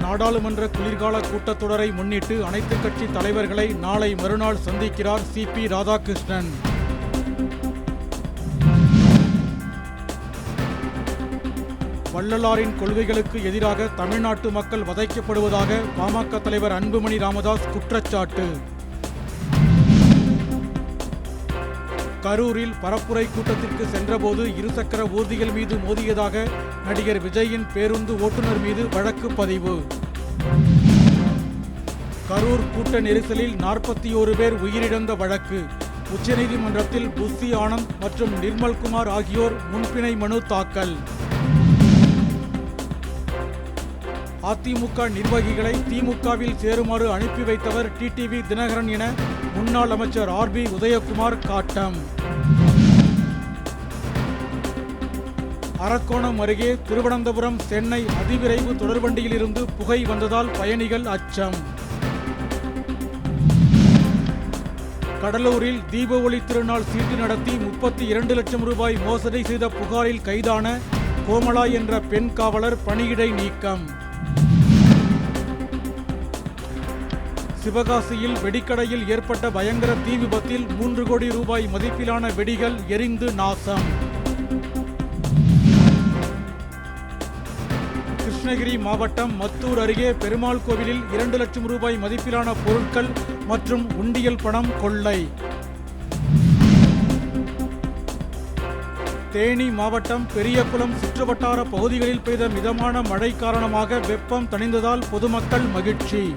நாடாளுமன்ற குளிர்கால கூட்டத்தொடரை முன்னிட்டு அனைத்துக் கட்சி தலைவர்களை நாளை மறுநாள் சந்திக்கிறார் சிபி ராதாகிருஷ்ணன். வள்ளலாரின் கொள்கைகளுக்கு எதிராக தமிழ்நாட்டு மக்கள் வதைக்கப்படுவதாக பாமக தலைவர் அன்புமணி ராமதாஸ் குற்றச்சாட்டு. கரூரில் பரப்புரை கூட்டத்திற்கு சென்றபோது இருசக்கர ஊர்திகள் மீது மோதியதாக நடிகர் விஜயின் பேருந்து ஓட்டுநர் மீது வழக்கு பதிவு. கரூர் கூட்ட நெரிசலில் நாற்பத்தி ஓரு பேர் உயிரிழந்த வழக்கு. உச்சநீதிமன்றத்தில் புஸ்தி ஆனந்த் மற்றும் நிர்மல்குமார் ஆகியோர் முன்பிணை மனு தாக்கல். அதிமுக நிர்வாகிகளை திமுகவில் சேருமாறு அனுப்பி வைத்தவர் டிடிவி தினகரன் என முன்னாள் அமைச்சர் ஆர் பி உதயகுமார் காட்டம். அரக்கோணம் அருகே திருவனந்தபுரம் சென்னை அதிவிரைவு தொடர்வண்டியிலிருந்து புகை வந்ததால் பயணிகள் அச்சம். கடலூரில் தீப ஒளி திருநாள் சீட்டு நடத்தி முப்பத்தி இரண்டு லட்சம் ரூபாய் மோசடி செய்த புகாரில் கைதான கோமலா என்ற பெண் காவலர் பணியிடை நீக்கம். சிவகாசியில் வெடிக்கடையில் ஏற்பட்ட பயங்கர தீ விபத்தில் மூன்று கோடி ரூபாய் மதிப்பிலான வெடிகள் எரிந்து நாசம். கிருஷ்ணகிரி மாவட்டம் மத்தூர் அருகே பெருமாள் கோவிலில் இரண்டு லட்சம் ரூபாய் மதிப்பிலான பொருட்கள் மற்றும் உண்டியல் பணம் கொள்ளை. தேனி மாவட்டம் பெரியகுளம் சுற்றுவட்டார பகுதிகளில் பெய்த மிதமான மழை காரணமாக வெப்பம் தணிந்ததால் பொதுமக்கள் மகிழ்ச்சி.